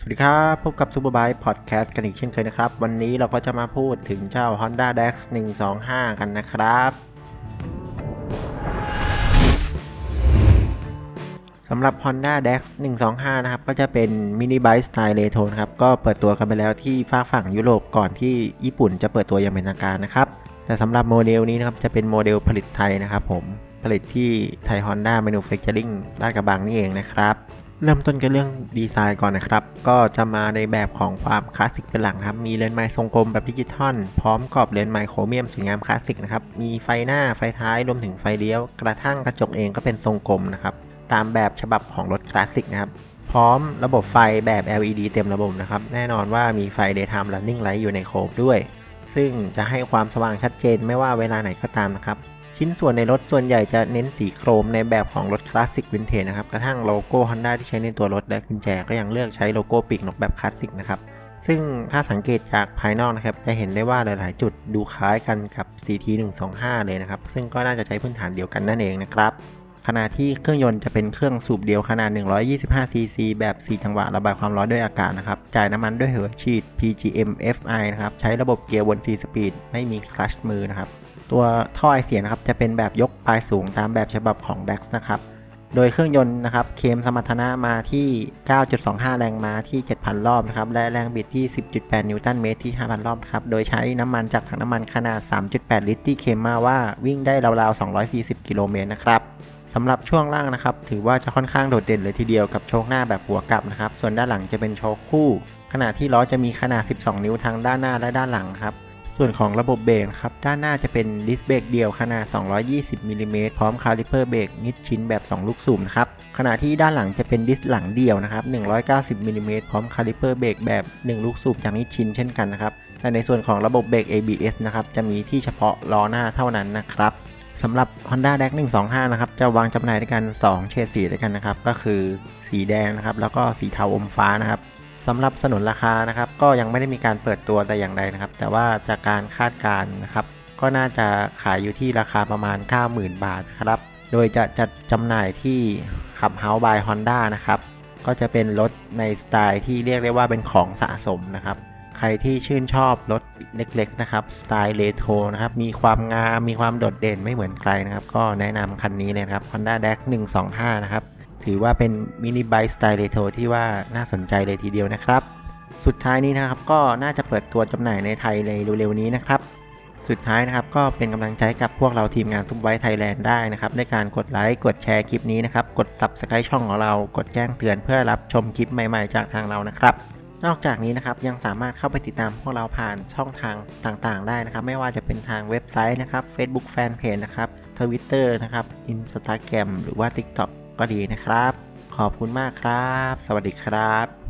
สวัสดีครับ พบกับ Superbike Podcast กันอีกเช่นเคยนะครับ วันนี้เราก็จะมาพูดถึงเจ้า Honda Dex 125 กันนะครับสำหรับ Honda Dex 125 นะครับ ก็จะเป็นมินิไบค์สไตล์เรโทนครับ ก็เปิดตัวกันไปแล้วที่ฝากฝั่งยุโรปก่อนที่ญี่ปุ่นจะเปิดตัวอย่างเป็นทางการนะครับ แต่สำหรับโมเดลนี้นะครับ จะเป็นโมเดลผลิตไทยนะครับผม ผลิตที่ไทย Honda Manufacturing ลาดกระบังนี่เองนะครับ เริ่มต้นกันเรื่องดีไซน์ก่อนนะครับ ก็จะมาในแบบของความคลาสสิกเป็นหลักครับ มีเลนส์ไม้ทรงกลมแบบดิจิตอลพร้อมกรอบเลนส์ไมโครเมียมสวยงามคลาสสิกนะครับ มีไฟหน้าไฟท้ายรวมถึงไฟเลี้ยว กระทั่งกระจกเองก็เป็นทรงกลมนะครับ ตามแบบฉบับของรถคลาสสิกนะครับ พร้อมระบบไฟแบบ LED เต็มระบบนะครับ แน่นอนว่ามีไฟ Daytime Running Light อยู่ในโคมด้วย ซึ่งจะให้ความสว่างชัดเจนไม่ว่าเวลาไหนก็ตามนะครับ ชิ้นส่วนในรถส่วนใหญ่จะเน้นสีโครมในแบบของรถคลาสสิกวินเทจนะครับ กระทั่งโลโก้ Honda ที่ใช้ในตัวรถและกุญแจก็ยังเลือกใช้โลโก้ปีกนกแบบคลาสสิกนะครับซึ่งถ้าสังเกตจากภายนอกนะครับ จะเห็นได้ว่าหลาย ๆ จุดดูคล้ายกันกับ CT 125 เลยนะครับ ซึ่งก็น่าจะใช้พื้นฐานเดียวกันนั่นเองนะครับ ขณะที่เครื่องยนต์จะเป็นเครื่องสูบเดียวขนาด 125 cc แบบ 4 จังหวะระบายความร้อนด้วยอากาศนะครับ จ่ายน้ำมันด้วยหัวฉีด PGM FI นะครับ ใช้ระบบเกียร์วน 4 สปีด ไม่มีคลัชมือนะครับ ตัวท่อไอเสียนะครับจะเป็นแบบยกปลายสูงตามแบบฉบับของ DAX นะครับโดยเครื่องยนต์นะครับเคมสมรรถนะมาที่ 9.25 แรงม้าที่ 7,000 รอบนะครับและแรงบิดที่ 10.8 นิวตันเมตรที่ 5,000 รอบครับโดยใช้น้ำมันจากถังน้ำมันขนาด 3.8 ลิตรที่เคมมาว่าวิ่งได้ราวๆ 240 กิโลเมตรนะครับสำหรับช่วงล่างนะครับถือว่าจะค่อนข้างโดดเด่นเลยทีเดียวกับโชคหน้าแบบหัวกลับนะครับส่วนด้านหลังจะเป็นโชคคู่ ขณะที่ล้อจะมีขนาด 12 นิ้วทั้งด้านหน้าและด้านหลังครับ ส่วนของระบบเบรกครับด้านหน้าจะเป็นดิสเบรกเดี่ยวขนาด 220มิลลิเมตรพร้อมคาลิเปอร์เบรกนิดชิ้นแบบ 2 ลูกสูบนะครับขณะที่ด้านหลังจะเป็นดิสหลังเดี่ยวนะครับ190มิลลิเมตรพร้อมคาลิเปอร์เบรกแบบ 1 ลูกสูบจากนิดชิ้นเช่นกันนะครับแต่ในส่วนของระบบเบรก ABS นะครับจะมีที่เฉพาะล้อหน้าเท่านั้นนะครับสำหรับ Honda d e x 125 นะครับ จะวางจำหน่ายด้วยกัน 2 เฉดสีด้วยกันนะครับ ก็คือสีแดงนะครับ แล้วก็สีเทาอมฟ้านะครับ สำหรับสนุนราคานะครับ ก็ยังไม่ได้มีการเปิดตัวแต่อย่างใดนะครับ แต่ว่าจากการคาดการณ์นะครับ ก็น่าจะขายอยู่ที่ราคาประมาณ 90,000 บาทครับ โดยจะจัดจำหน่ายที่ขับ House by Honda นะครับ ก็จะเป็นรถในสไตล์ที่เรียกได้ว่าเป็นของสะสมนะครับ ใครที่ชื่นชอบรถเล็กๆนะครับสไตล์เรโทรนะครับ มีความงาม มีความโดดเด่นไม่เหมือนใครนะครับ ก็แนะนำคันนี้เลยครับ Honda d e x 125 นะครับ ถือว่าเป็นมินิไบค์สไตล์เรโทรที่ว่าน่าสนใจเลยทีเดียวนะครับ สุดท้ายนี้นะครับก็น่าจะเปิดตัวจำหน่ายในไทยในเร็วๆนี้นะครับ สุดท้ายนะครับก็เป็นกำลังใจกับพวกเราทีมงานซุปไว้ไทยแลนด์ได้นะครับด้วยการกดไลค์กดแชร์คลิปนี้นะครับกด Subscribe ช่องของเรากดแจ้งเตือนเพื่อรับชมคลิปใหม่ๆ จากทางเรานะครับนอกจากนี้นะครับยังสามารถเข้าไปติดตามพวกเราผ่านช่องทางต่างๆ ได้นะครับ ไม่ว่าจะเป็นทางเว็บไซต์นะครับ Facebook Fanpage นะครับ Twitter นะครับ Instagram หรือว่า TikTok ก็ดีนะครับ ขอบคุณมากครับ สวัสดีครับ